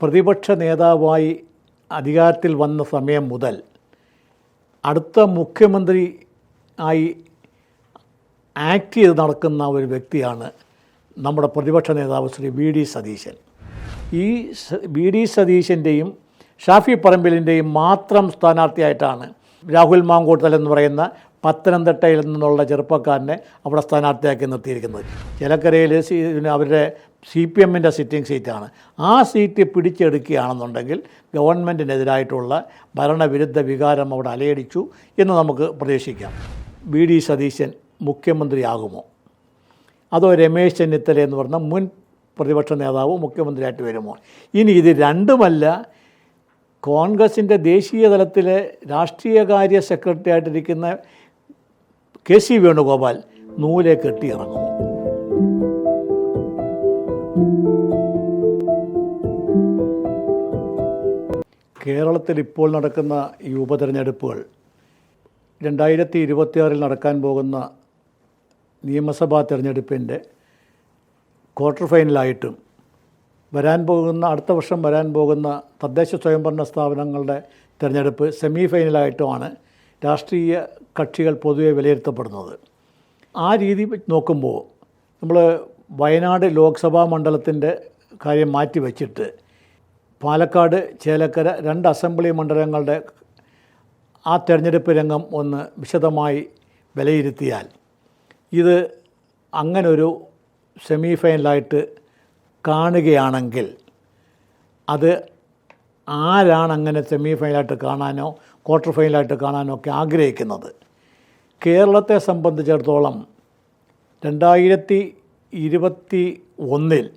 പ്രതിപക്ഷ നേതാവായി അധികാരത്തിൽ വന്ന സമയം മുതൽ അടുത്ത മുഖ്യമന്ത്രി ആയി ആക്ട് ചെയ്ത് നടക്കുന്ന ഒരു വ്യക്തിയാണ് നമ്മുടെ പ്രതിപക്ഷ നേതാവ് ശ്രീ വി ഡി സതീശൻ. ഈ വി ഡി സതീശന്റെയും ഷാഫി പറമ്പിലിന്റെയും മാത്രം സ്ഥാനാർത്ഥിയായിട്ടാണ് രാഹുൽ മാങ്കോട്ടൽ എന്ന് പറയുന്ന പത്തനംതിട്ടയിൽ നിന്നുള്ള ചെറുപ്പക്കാരനെ അവിടെ സ്ഥാനാർത്ഥിയാക്കി നിർത്തിയിരിക്കുന്നത്. ചിലക്കരയിൽ അവരുടെ സി പി എമ്മിന്റെ സിറ്റിംഗ് സീറ്റാണ്. ആ സീറ്റ് പിടിച്ചെടുക്കുകയാണെന്നുണ്ടെങ്കിൽ ഗവൺമെന്റിനെതിരായിട്ടുള്ള ഭരണവിരുദ്ധ വികാരം അവിടെ അലയടിച്ചു എന്ന് നമുക്ക് പ്രതീക്ഷിക്കാം. വി ഡി സതീശൻ മുഖ്യമന്ത്രിയാകുമോ? അതോ രമേശ് ചെന്നിത്തല എന്ന് പറഞ്ഞ മുൻ പ്രതിപക്ഷ നേതാവ് മുഖ്യമന്ത്രിയായിട്ട് വരുമോ? ഇനി ഇത് രണ്ടുമല്ല കോൺഗ്രസിന്റെ ദേശീയ തലത്തിലെ രാഷ്ട്രീയകാര്യ സെക്രട്ടറി ആയിട്ടിരിക്കുന്ന കെ സി വേണുഗോപാൽ നൂലെ കെട്ടിയിറങ്ങുമോ കേരളത്തിൽ ഇപ്പോൾ നടക്കുന്ന ഈ ഉപതെരഞ്ഞെടുപ്പുകൾ രണ്ടായിരത്തി ഇരുപത്തിയാറിൽ നടക്കാൻ പോകുന്ന നിയമസഭാ തെരഞ്ഞെടുപ്പിന്റെ ക്വാർട്ടർ ഫൈനലായിട്ടും വരാൻ പോകുന്ന അടുത്ത വർഷം വരാൻ പോകുന്ന തദ്ദേശ സ്വയംഭരണ സ്ഥാപനങ്ങളുടെ തിരഞ്ഞെടുപ്പ് സെമി ഫൈനലായിട്ടുമാണ് രാഷ്ട്രീയ കക്ഷികൾ പൊതുവെ വിലയിരുത്തപ്പെടുന്നത്. ആ രീതി നോക്കുമ്പോൾ നമ്മൾ വയനാട് ലോക്സഭാ മണ്ഡലത്തിന്റെ കാര്യം മാറ്റി വച്ചിട്ട് പാലക്കാട് ചേലക്കര രണ്ട് അസംബ്ലി മണ്ഡലങ്ങളുടെ ആ തെരഞ്ഞെടുപ്പ് രംഗം ഒന്ന് വിശദമായി വിലയിരുത്തിയാൽ ഇത് അങ്ങനൊരു സെമി ഫൈനലായിട്ട് കാണുകയാണെങ്കിൽ അത് ആരാണ് അങ്ങനെ സെമി ഫൈനലായിട്ട് കാണാനോ ക്വാർട്ടർ ഫൈനലായിട്ട് കാണാനോ ഒക്കെ ആഗ്രഹിക്കുന്നത്? കേരളത്തെ സംബന്ധിച്ചിടത്തോളം രണ്ടായിരത്തി ഇരുപത്തി ഒന്നിൽ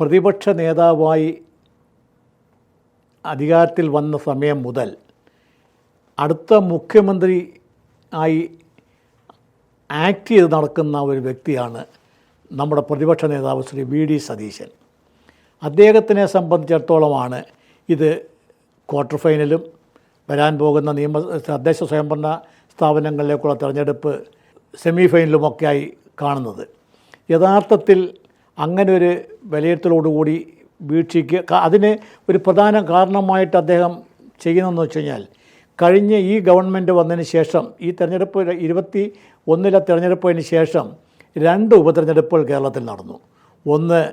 പ്രതിപക്ഷ നേതാവായി അധികാരത്തിൽ വന്ന സമയം മുതൽ അടുത്ത മുഖ്യമന്ത്രി ആയി ആക്ട് ചെയ്ത് നടക്കുന്ന ഒരു വ്യക്തിയാണ് നമ്മുടെ പ്രതിപക്ഷ നേതാവ് ശ്രീ വി ഡി സതീശൻ. അദ്ദേഹത്തിനെ സംബന്ധിച്ചിടത്തോളമാണ് ഇത് ക്വാർട്ടർ ഫൈനലും വരാൻ പോകുന്ന നിയമ തദ്ദേശ സ്വയംഭരണ സ്ഥാപനങ്ങളിലേക്കുള്ള തെരഞ്ഞെടുപ്പ് സെമി ഫൈനലുമൊക്കെയായി കാണുന്നത്. യഥാർത്ഥത്തിൽ അങ്ങനെ ഒരു വിലയിരുത്തലോടുകൂടി വീഴ്ചയ്ക്ക് ക- അതിന് ഒരു പ്രധാന കാരണമായിട്ട് അദ്ദേഹം ചെയ്യുന്നതെന്ന് വെച്ച് കഴിഞ്ഞാൽ കഴിഞ്ഞ ഈ ഗവൺമെന്റ് വന്നതിന് ശേഷം ഈ തെരഞ്ഞെടുപ്പ് ഇരുപത്തി ഒന്നിലെ തെരഞ്ഞെടുപ്പിന് ശേഷം രണ്ട് ഉപതെരഞ്ഞെടുപ്പുകൾ കേരളത്തിൽ നടന്നു. ഒന്ന്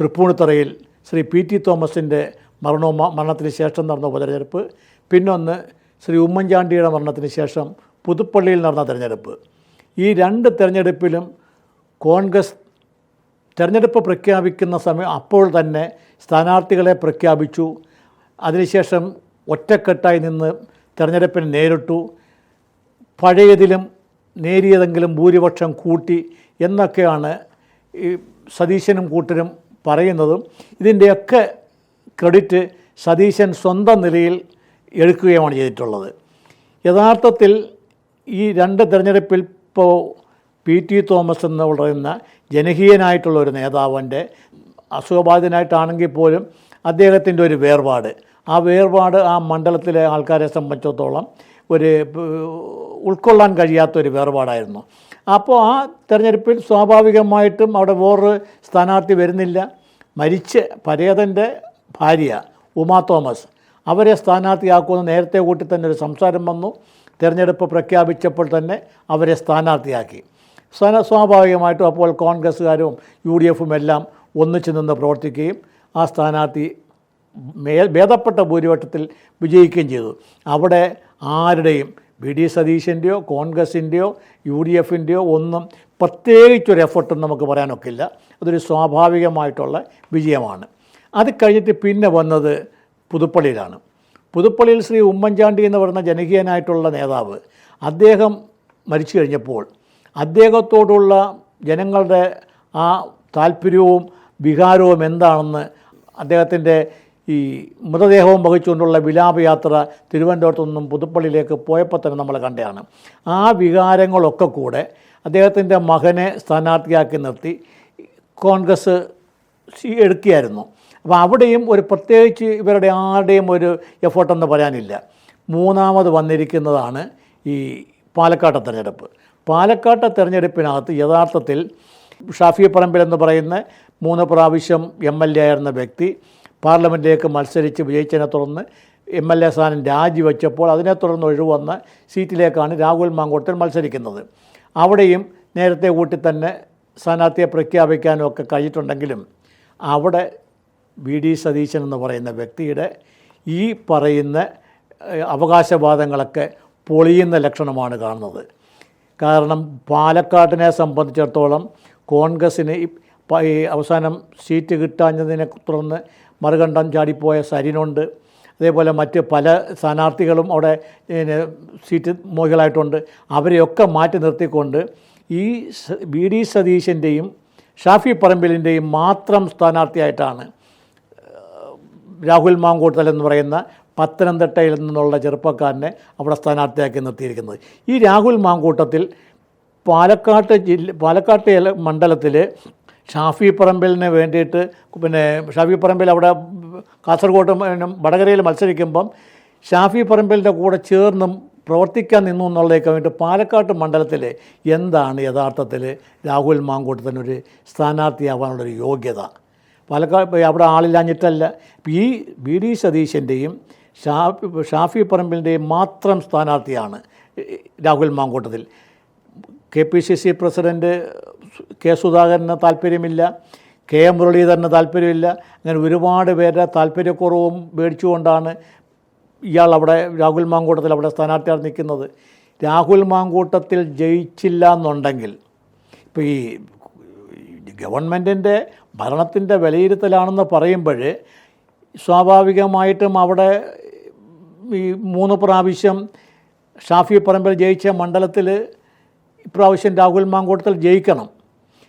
തൃപ്പൂണിത്തറയിൽ ശ്രീ പി ടി തോമസിന്റെ മരണോ മരണത്തിന് ശേഷം നടന്ന ഉപതെരഞ്ഞെടുപ്പ്. പിന്നൊന്ന് ശ്രീ ഉമ്മൻചാണ്ടിയുടെ മരണത്തിന് ശേഷം പുതുപ്പള്ളിയിൽ നടന്ന തെരഞ്ഞെടുപ്പ്. ഈ രണ്ട് തെരഞ്ഞെടുപ്പിലും കോൺഗ്രസ് തെരഞ്ഞെടുപ്പ് പ്രഖ്യാപിക്കുന്ന സമയം അപ്പോൾ തന്നെ സ്ഥാനാർത്ഥികളെ പ്രഖ്യാപിച്ചു. അതിനുശേഷം ഒറ്റക്കെട്ടായി നിന്ന് തെരഞ്ഞെടുപ്പിനെ നേരിട്ടു. പഴയതിലും നേരിയതെങ്കിലും ഭൂരിപക്ഷം കൂട്ടി എന്നൊക്കെയാണ് ഈ സതീശനും കൂട്ടരും പറയുന്നതും. ഇതിന്റെയൊക്കെ ക്രെഡിറ്റ് സതീശൻ സ്വന്തം നിലയിൽ എടുക്കുകയുമാണ് ചെയ്തിട്ടുള്ളത്. യഥാർത്ഥത്തിൽ ഈ രണ്ട് തെരഞ്ഞെടുപ്പിൽ ഇപ്പോൾ പി ടി തോമസ് എന്ന് പറയുന്ന ജനകീയനായിട്ടുള്ള ഒരു നേതാവിന്റെ അസുഖബാധിതനായിട്ടാണെങ്കിൽ പോലും അദ്ദേഹത്തിന്റെ ഒരു വേർപാട്. ആ വേർപാട് ആ മണ്ഡലത്തിലെ ആൾക്കാരെ സംബന്ധിച്ചിടത്തോളം ഒരു ഉൾക്കൊള്ളാൻ കഴിയാത്തൊരു വേർപാടായിരുന്നു. അപ്പോൾ ആ തെരഞ്ഞെടുപ്പിൽ സ്വാഭാവികമായിട്ടും അവിടെ വേറൊരു സ്ഥാനാർത്ഥി വരുന്നില്ല. മരിച്ച് പരേതന്റെ ഭാര്യ ഉമാ തോമസ് അവരെ സ്ഥാനാർത്ഥിയാക്കുമെന്ന് നേരത്തെ കൂട്ടി തന്നെ ഒരു സംസാരം വന്നു. തെരഞ്ഞെടുപ്പ് പ്രഖ്യാപിച്ചപ്പോൾ തന്നെ അവരെ സ്ഥാനാർത്ഥിയാക്കി. സ്ഥാന സ്വാഭാവികമായിട്ടും അപ്പോൾ കോൺഗ്രസ്സുകാരും യു ഡി എഫും എല്ലാം ഒന്നിച്ചു നിന്ന് പ്രവർത്തിക്കുകയും ആ സ്ഥാനാർത്ഥി മേ ഭേദപ്പെട്ട ഭൂരിപക്ഷത്തിൽ വിജയിക്കുകയും ചെയ്തു. അവിടെ ആരുടെയും വി. ഡി. സതീശന്റെയോ കോൺഗ്രസിന്റെയോ യു ഡി എഫിന്റെയോ ഒന്നും പ്രത്യേകിച്ചൊരു എഫർട്ടും നമുക്ക് പറയാനൊക്കില്ല. അതൊരു സ്വാഭാവികമായിട്ടുള്ള വിജയമാണ്. അത് കഴിഞ്ഞിട്ട് പിന്നെ വന്നത് പുതുപ്പള്ളിയിലാണ്. പുതുപ്പള്ളിയിൽ ശ്രീ ഉമ്മൻചാണ്ടി എന്ന് പറയുന്ന ജനകീയനായിട്ടുള്ള നേതാവ് അദ്ദേഹം മരിച്ചു കഴിഞ്ഞപ്പോൾ അദ്ദേഹത്തോടുള്ള ജനങ്ങളുടെ ആ താല്പര്യവും വികാരവും എന്താണെന്ന് അദ്ദേഹത്തിന്റെ ഈ മൃതദേഹവും വഹിച്ചുകൊണ്ടുള്ള വിലാപയാത്ര തിരുവനന്തപുരത്തു നിന്നും പുതുപ്പള്ളിയിലേക്ക് പോയപ്പോൾ തന്നെ നമ്മൾ കണ്ടതാണ്. ആ വികാരങ്ങളൊക്കെ കൂടെ അദ്ദേഹത്തിന്റെ മകനെ സ്ഥാനാർത്ഥിയാക്കി നിർത്തി കോൺഗ്രസ് എടുക്കുകയായിരുന്നു. അപ്പോൾ അവിടെയും ഒരു പ്രത്യേകിച്ച് ഇവരുടെ ആരുടെയും ഒരു എഫേർട്ടെന്ന് പറയാനില്ല. മൂന്നാമത് വന്നിരിക്കുന്നതാണ് ഈ പാലക്കാട്ടെ തെരഞ്ഞെടുപ്പ്. പാലക്കാട്ടെ തെരഞ്ഞെടുപ്പിനകത്ത് യഥാർത്ഥത്തിൽ ഷാഫി പറമ്പിൽ എന്ന് പറയുന്ന മൂന്ന് പ്രാവശ്യം എം എൽ എ ആയിരുന്ന വ്യക്തി പാർലമെന്റിലേക്ക് മത്സരിച്ച് വിജയിച്ചതിനെ തുടർന്ന് എം എൽ എ സ്ഥാനം രാജിവെച്ചപ്പോൾ അതിനെ തുടർന്ന് ഒഴിവന്ന സീറ്റിലേക്കാണ് രാഹുൽ മാങ്കോട്ടൻ മത്സരിക്കുന്നത്. അവിടെയും നേരത്തെ കൂട്ടി തന്നെ സ്ഥാനാർത്ഥിയെ പ്രഖ്യാപിക്കാനും ഒക്കെ കഴിഞ്ഞിട്ടുണ്ടെങ്കിലും അവിടെ വി ഡി സതീശൻ എന്ന് പറയുന്ന വ്യക്തിയുടെ ഈ പറയുന്ന അവകാശവാദങ്ങളൊക്കെ പൊളിയുന്ന ലക്ഷണമാണ് കാണുന്നത്. കാരണം പാലക്കാടിനെ സംബന്ധിച്ചിടത്തോളം കോൺഗ്രസ്സിന് ഈ അവസാനം സീറ്റ് കിട്ടാഞ്ഞതിനെ തുടർന്ന് മറുകണ്ഠം ചാടിപ്പോയ സരിനുണ്ട്. അതേപോലെ മറ്റ് പല സ്ഥാനാർത്ഥികളും അവിടെ സീറ്റ് മോഹികളായിട്ടുണ്ട്. അവരെയൊക്കെ മാറ്റി നിർത്തിക്കൊണ്ട് ഈ വി ഡി സതീശന്റെയും ഷാഫി പറമ്പിലിന്റെയും മാത്രം സ്ഥാനാർത്ഥിയായിട്ടാണ് രാഹുൽ മാങ്കൂട്ടൽ എന്ന് പറയുന്ന പത്തനംതിട്ടയിൽ നിന്നുള്ള ചെറുപ്പക്കാരനെ അവിടെ സ്ഥാനാർത്ഥിയാക്കി നിർത്തിയിരിക്കുന്നത്. ഈ രാഹുൽ മാങ്കൂട്ടത്തിൽ പാലക്കാട്ട് ജില്ല പാലക്കാട്ട് മണ്ഡലത്തിൽ ഷാഫി പറമ്പിലിന് വേണ്ടിയിട്ട് പിന്നെ ഷാഫി പറമ്പിൽ അവിടെ കാസർഗോഡ് വടകരയിൽ മത്സരിക്കുമ്പം ഷാഫി പറമ്പിലിന്റെ കൂടെ ചേർന്നും പ്രവർത്തിക്കാൻ നിന്നു എന്നുള്ളതൊക്കെ വേണ്ടി പാലക്കാട്ട് മണ്ഡലത്തിൽ എന്താണ് യഥാർത്ഥത്തിൽ രാഹുൽ മാങ്കൂട്ടത്തിനൊരു സ്ഥാനാർത്ഥിയാവാനുള്ളൊരു യോഗ്യത? പാലക്കാട് അവിടെ ആളില്ലാഞ്ഞിട്ടല്ല. ഈ ബി ഡി സതീശന്റെയും ഷാഫി ഷാഫി പറമ്പിന്റെ മാത്രം സ്ഥാനാർത്ഥിയാണ് Rahul Mamkootathil K P C C president K സുധാകരന് താല്പര്യമില്ല കെ എം മുരളീധരന് താല്പര്യമില്ല അങ്ങനെ ഒരുപാട് പേരുടെ താല്പര്യക്കുറവും മേടിച്ചുകൊണ്ടാണ് ഇയാൾ അവിടെ രാഹുൽ മാങ്കൂട്ടത്തിൽ അവിടെ സ്ഥാനാർത്ഥിയാണ് നിൽക്കുന്നത്. രാഹുൽ മാങ്കൂട്ടത്തിൽ ജയിച്ചില്ല എന്നുണ്ടെങ്കിൽ ഇപ്പോൾ ഈ ഗവൺമെന്റിന്റെ ഭരണത്തിന്റെ വിലയിരുത്തലാണെന്ന് പറയുമ്പോൾ സ്വാഭാവികമായിട്ടും അവിടെ ഈ മൂന്ന് പ്രാവശ്യം ഷാഫി പറമ്പിൽ ജയിച്ച മണ്ഡലത്തിൽ ഇപ്രാവശ്യം രാഹുൽ മാങ്കൂട്ടത്തിൽ ജയിക്കണം.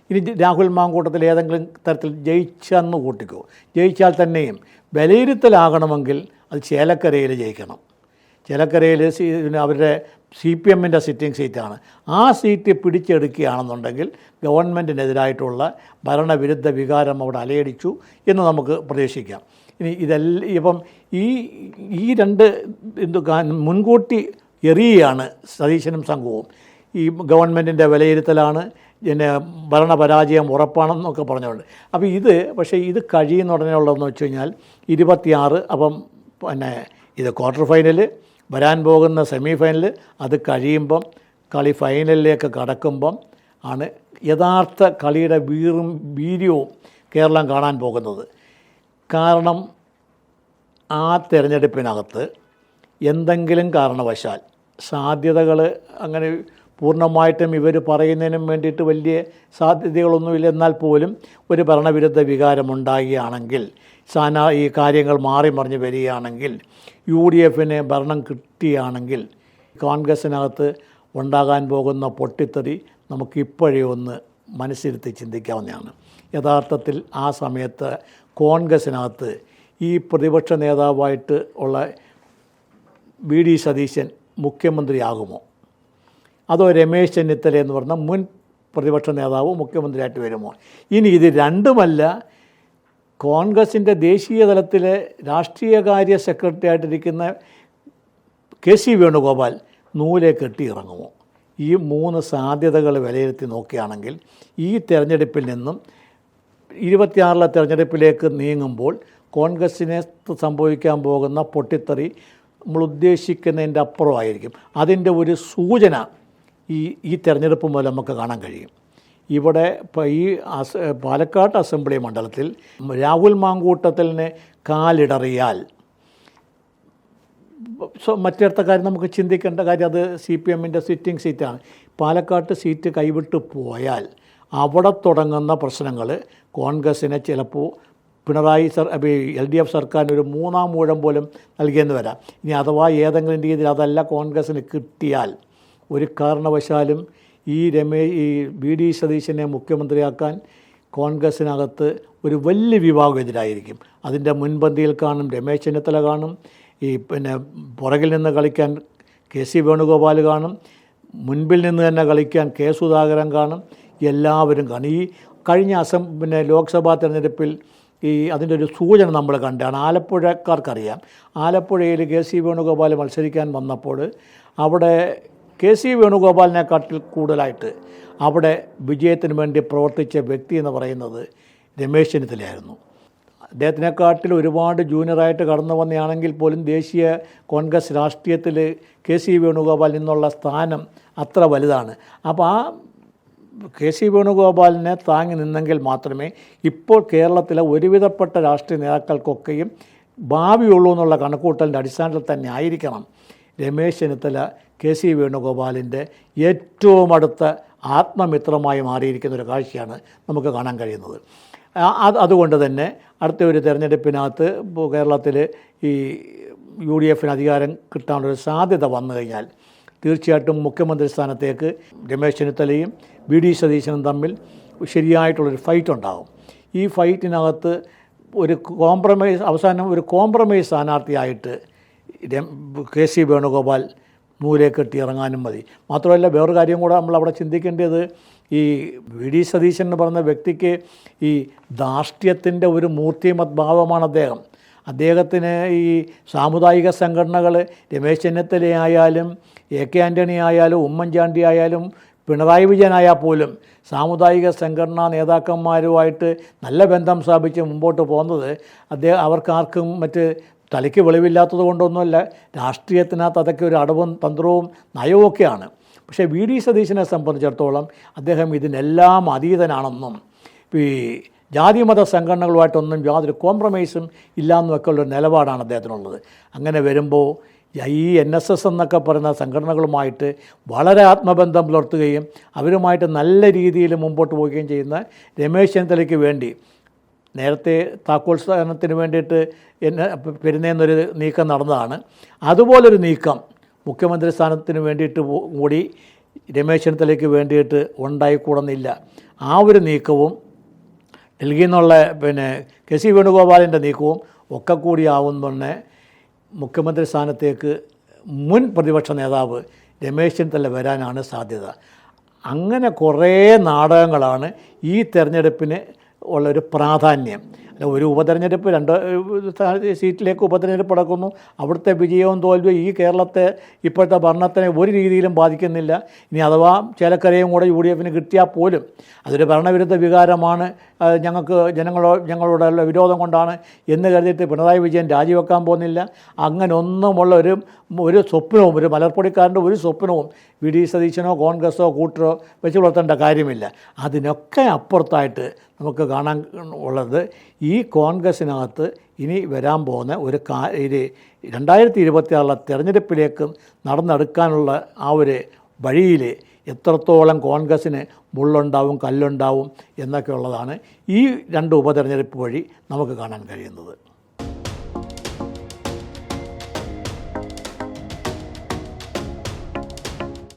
ഇനി രാഹുൽ മാങ്കൂട്ടത്തിൽ ഏതെങ്കിലും തരത്തിൽ ജയിച്ചെന്ന് കൂട്ടിക്കോ. ജയിച്ചാൽ തന്നെയും വിലയിരുത്തലാകണമെങ്കിൽ അത് ചേലക്കരയിൽ ജയിക്കണം. ചേലക്കരയിൽ അവരുടെ സി പി എമ്മിന്റെ സിറ്റിംഗ് സീറ്റാണ്. ആ സീറ്റ് പിടിച്ചെടുക്കുകയാണെന്നുണ്ടെങ്കിൽ ഗവൺമെന്റിനെതിരായിട്ടുള്ള ഭരണവിരുദ്ധ വികാരം അവിടെ അലയടിച്ചു എന്ന് നമുക്ക് പ്രതീക്ഷിക്കാം. ഇനി ഇതെല്ലാം ഇപ്പം ഈ ഈ രണ്ട് എന്തു മുൻകൂട്ടി എറിയുകയാണ് സതീശനും സംഘവും. ഈ ഗവൺമെന്റിന്റെ വിലയിരുത്തലാണ് പിന്നെ ഭരണപരാജയം ഉറപ്പാണെന്നൊക്കെ പറഞ്ഞുകൊണ്ട്. അപ്പോൾ ഇത് പക്ഷേ ഇത് കഴിയുന്ന ഉടനെ ഉള്ളതെന്ന് വെച്ച് കഴിഞ്ഞാൽ ഇരുപത്തിയാറ് അപ്പം പിന്നെ ഇത് ക്വാർട്ടർ ഫൈനൽ വരാൻ പോകുന്ന സെമി ഫൈനൽ അത് കഴിയുമ്പം കളി ഫൈനലിലേക്ക് കടക്കുമ്പം ആണ് യഥാർത്ഥ കളിയുടെ വീറും വീര്യവും കേരളം കാണാൻ പോകുന്നത്. കാരണം ആ തിരഞ്ഞെടുപ്പിനകത്ത് എന്തെങ്കിലും കാരണവശാൽ സാധ്യതകൾ അങ്ങനെ പൂർണമായിട്ടും ഇവർ പറയുന്നതിനും വേണ്ടിയിട്ട് വലിയ സാധ്യതകളൊന്നുമില്ല. എന്നാൽ പോലും ഒരു ഭരണവിരുദ്ധ വികാരമുണ്ടാകുകയാണെങ്കിൽ സാന ഈ കാര്യങ്ങൾ മാറി മറിഞ്ഞ് വരികയാണെങ്കിൽ യു ഡി എഫിന് ഭരണം കിട്ടുകയാണെങ്കിൽ കോൺഗ്രസ്സിനകത്ത് ഉണ്ടാകാൻ പോകുന്ന പൊട്ടിത്തെറി നമുക്കിപ്പോഴേ ഒന്ന് മനസ്സിരുത്തി ചിന്തിക്കാവുന്നതാണ്. യഥാർത്ഥത്തിൽ ആ സമയത്ത് കോൺഗ്രസിനകത്ത് ഈ പ്രതിപക്ഷ നേതാവായിട്ട് ഉള്ള വി ഡി സതീശൻ മുഖ്യമന്ത്രിയാകുമോ? അതോ രമേശ് ചെന്നിത്തല എന്ന് പറഞ്ഞ മുൻ പ്രതിപക്ഷ നേതാവ് മുഖ്യമന്ത്രിയായിട്ട് വരുമോ? ഇനി ഇത് രണ്ടുമല്ല കോൺഗ്രസിന്റെ ദേശീയ തലത്തിലെ രാഷ്ട്രീയകാര്യ സെക്രട്ടറി ആയിട്ടിരിക്കുന്ന കെ സി വേണുഗോപാൽ നൂലെ കെട്ടി ഇറങ്ങുമോ ഈ മൂന്ന് സാധ്യതകൾ വിലയിരുത്തി നോക്കുകയാണെങ്കിൽ ഈ തെരഞ്ഞെടുപ്പിൽ നിന്നും ഇരുപത്തിയാറിലെ തെരഞ്ഞെടുപ്പിലേക്ക് നീങ്ങുമ്പോൾ കോൺഗ്രസ്സിനെ സംഭവിക്കാൻ പോകുന്ന പൊട്ടിത്തെറി നമ്മൾ ഉദ്ദേശിക്കുന്നതിന്റെ അപ്പുറമായിരിക്കും. അതിന്റെ ഒരു സൂചന ഈ ഈ തെരഞ്ഞെടുപ്പ് മൂലം നമുക്ക് കാണാൻ കഴിയും. ഇവിടെ ഈ അസ പാലക്കാട് അസംബ്ലി മണ്ഡലത്തിൽ രാഹുൽ മാങ്കൂട്ടത്തിലിന് കാലിടറിയാൽ മറ്റിടത്ത കാര്യം നമുക്ക് ചിന്തിക്കേണ്ട കാര്യം അത് സി പി എമ്മിന്റെ സിറ്റിംഗ് സീറ്റാണ്. പാലക്കാട്ട് സീറ്റ് കൈവിട്ട് പോയാൽ അവിടെ തുടങ്ങുന്ന പ്രശ്നങ്ങൾ. കോൺഗ്രസ്സിനെ ചിലപ്പോൾ Pinarayi sir L D F സർക്കാരിന് ഒരു മൂന്നാം മൂഴം പോലും നൽകിയെന്ന് വരാം. ഇനി അഥവാ ഏതെങ്കിലും രീതിയിൽ അതല്ല കോൺഗ്രസ്സിന് കിട്ടിയാൽ ഒരു കാരണവശാലും ഈ രമേ ഈ വി ഡി സതീശനെ മുഖ്യമന്ത്രിയാക്കാൻ കോൺഗ്രസ്സിനകത്ത് ഒരു വലിയ വിഭാഗം എതിരായിരിക്കും. അതിന്റെ മുൻപന്തിയിൽ കാണും രമേശ് ചെന്നിത്തല കാണും ഈ പിന്നെ പുറകിൽ നിന്ന് കളിക്കാൻ കെ സി വേണുഗോപാൽ കാണും മുൻപിൽ നിന്ന് തന്നെ കളിക്കാൻ കെ സുധാകരൻ കാണും എല്ലാവരും കാണും. ഈ കഴിഞ്ഞ അസം പിന്നെ ലോക്സഭാ തെരഞ്ഞെടുപ്പിൽ ഈ അതിന്റെ ഒരു സൂചന നമ്മൾ കണ്ടാണ്. ആലപ്പുഴക്കാർക്കറിയാം. ആലപ്പുഴയിൽ കെ സി വേണുഗോപാൽ മത്സരിക്കാൻ വന്നപ്പോൾ അവിടെ കെ സി വേണുഗോപാലിനെക്കാട്ടിൽ കൂടുതലായിട്ട് അവിടെ വിജയത്തിന് വേണ്ടി പ്രവർത്തിച്ച വ്യക്തി എന്ന് പറയുന്നത് രമേശ് ചെന്നിത്തലയായിരുന്നു. അദ്ദേഹത്തിനെക്കാട്ടിൽ ഒരുപാട് ജൂനിയറായിട്ട് കടന്നു വന്നയാണെങ്കിൽ പോലും ദേശീയ കോൺഗ്രസ് രാഷ്ട്രീയത്തിൽ കെ സി വേണുഗോപാൽ നിന്നുള്ള സ്ഥാനം അത്ര വലുതാണ്. അപ്പോൾ ആ കെ സി വേണുഗോപാലിനെ താങ്ങി നിന്നെങ്കിൽ മാത്രമേ ഇപ്പോൾ കേരളത്തിലെ ഒരുവിധപ്പെട്ട രാഷ്ട്രീയ നേതാക്കൾക്കൊക്കെയും ഭാവിയുള്ളൂ എന്നുള്ള കണക്കൂട്ടലിന്റെ അടിസ്ഥാനത്തിൽ തന്നെ ആയിരിക്കണം രമേശ് ചെന്നിത്തല കെ സി വേണുഗോപാലിന്റെ ഏറ്റവും അടുത്ത ആത്മമിത്രമായി മാറിയിരിക്കുന്ന ഒരു കാഴ്ചയാണ് നമുക്ക് കാണാൻ കഴിയുന്നത്. അത് അതുകൊണ്ട് തന്നെ അടുത്ത ഒരു തെരഞ്ഞെടുപ്പിനകത്ത് കേരളത്തിൽ ഈ യു ഡി എഫിന് അധികാരം കിട്ടാനുള്ളൊരു സാധ്യത വന്നു കഴിഞ്ഞാൽ തീർച്ചയായിട്ടും മുഖ്യമന്ത്രി സ്ഥാനത്തേക്ക് രമേശ് ചെന്നിത്തലയും വി ഡി സതീശനും തമ്മിൽ ശരിയായിട്ടുള്ളൊരു ഫൈറ്റ് ഉണ്ടാകും ഈ ഫൈറ്റിനകത്ത് ഒരു കോംപ്രമൈസ് അവസാനം ഒരു കോംപ്രമൈസ് സ്ഥാനാർത്ഥിയായിട്ട് കെ സി വേണുഗോപാൽ നൂലെ കെട്ടി ഇറങ്ങാനും മതി. മാത്രമല്ല വേറൊരു കാര്യം കൂടെ നമ്മൾ അവിടെ ചിന്തിക്കേണ്ടത് ഈ വി ഡി സതീശൻ എന്ന് പറയുന്ന വ്യക്തിക്ക് ഈ ധാർഷ്ട്യത്തിന്റെ ഒരു മൂർത്തിമത് ഭാവമാണ് അദ്ദേഹം. അദ്ദേഹത്തിന് ഈ സാമുദായിക സംഘടനകൾ രമേശ് ചെന്നിത്തലയായാലും എ കെ ആന്റണി ആയാലും ഉമ്മൻചാണ്ടി ആയാലും പിണറായി വിജയനായാൽ പോലും സാമുദായിക സംഘടനാ നേതാക്കന്മാരുമായിട്ട് നല്ല ബന്ധം സ്ഥാപിച്ച് മുമ്പോട്ട് പോകുന്നത് അദ്ദേഹം അവർക്കാർക്കും മറ്റ് തലയ്ക്ക് വെളിവില്ലാത്തത് കൊണ്ടൊന്നുമല്ല രാഷ്ട്രീയത്തിനകത്ത് അതൊക്കെ ഒരു അടവും തന്ത്രവും നയവുമൊക്കെയാണ്. പക്ഷേ വി ഡി സതീശനെ സംബന്ധിച്ചിടത്തോളം അദ്ദേഹം ഇതിനെല്ലാം അതീതനാണെന്നും ഈ ജാതിമത സംഘടനകളുമായിട്ടൊന്നും യാതൊരു കോംപ്രമൈസും ഇല്ലയെന്നൊക്കെ ഉള്ളൊരു നിലപാടാണ് അദ്ദേഹത്തിനുള്ളത്. അങ്ങനെ വരുമ്പോൾ ഈ എൻ എസ് എസ് എന്നൊക്കെ പറയുന്ന സംഘടനകളുമായിട്ട് വളരെ ആത്മബന്ധം പുലർത്തുകയും അവരുമായിട്ട് നല്ല രീതിയിൽ മുമ്പോട്ട് പോവുകയും ചെയ്യുന്ന രമേശ് ചെന്നിത്തലയ്ക്ക് വേണ്ടി നേരത്തെ താക്കോൽ സ്ഥാനത്തിന് വേണ്ടിയിട്ട് എന്നെ പെരുന്നേന്നൊരു നീക്കം നടന്നതാണ്. അതുപോലൊരു നീക്കം മുഖ്യമന്ത്രി സ്ഥാനത്തിന് വേണ്ടിയിട്ട് കൂടി രമേശ് ചെന്നിത്തലയ്ക്ക് വേണ്ടിയിട്ട് ഉണ്ടായിക്കൂടുന്നില്ല. ആ ഒരു നീക്കവും ഡൽഹിയിൽ നിന്നുള്ള പിന്നെ കെ സി വേണുഗോപാലിന്റെ നീക്കവും ഒക്കെ കൂടിയാവും തന്നെ മുഖ്യമന്ത്രി സ്ഥാനത്തേക്ക് മുൻ പ്രതിപക്ഷ നേതാവ് രമേശ് ചെന്നിത്തല വരാനാണ് സാധ്യത. അങ്ങനെ കുറേ നാടകങ്ങളാണ് ഈ തെരഞ്ഞെടുപ്പിന് ഉള്ളൊരു പ്രാധാന്യം. ഒരു ഉപതെരഞ്ഞെടുപ്പ് രണ്ട് സീറ്റിലേക്ക് ഉപതെരഞ്ഞെടുപ്പ് നടക്കുന്നു. അവിടുത്തെ വിജയവും തോൽവിയും ഈ കേരളത്തെ ഇപ്പോഴത്തെ ഭരണത്തിനെ ഒരു രീതിയിലും ബാധിക്കുന്നില്ല. ഇനി അഥവാ ചേലക്കരയും കൂടെ യു ഡി എഫിന് കിട്ടിയാൽ പോലും അതൊരു ഭരണവിരുദ്ധ വികാരമാണ്. ഞങ്ങൾക്ക് ജനങ്ങളോ ഞങ്ങളോടുള്ള വിരോധം കൊണ്ടാണ് എന്ന് കരുതിയിട്ട് പിണറായി വിജയൻ രാജിവെക്കാൻ പോകുന്നില്ല. അങ്ങനെ ഒന്നുമുള്ള ഒരു ഒരു സ്വപ്നവും ഒരു മലർപ്പൊടിക്കാരന്റെ ഒരു സ്വപ്നവും വി. ഡി. സതീശനോ കോൺഗ്രസോ കൂട്ടരോ വെച്ച് പുലർത്തേണ്ട കാര്യമില്ല. അതിനൊക്കെ അപ്പുറത്തായിട്ട് നമുക്ക് കാണാൻ ഉള്ളത് ഈ കോൺഗ്രസ്സിനകത്ത് ഇനി വരാൻ പോകുന്ന ഒരു കാ ഇത് രണ്ടായിരത്തി ഇരുപത്തിയാറിലെ തെരഞ്ഞെടുപ്പിലേക്ക് നടന്നെടുക്കാനുള്ള ആ ഒരു വഴിയിൽ എത്രത്തോളം കോൺഗ്രസ്സിന് മുള്ളുണ്ടാവും കല്ലുണ്ടാവും എന്നൊക്കെ ഉള്ളതാണ് ഈ രണ്ട് ഉപതെരഞ്ഞെടുപ്പ് വഴി നമുക്ക് കാണാൻ കഴിയുന്നത്.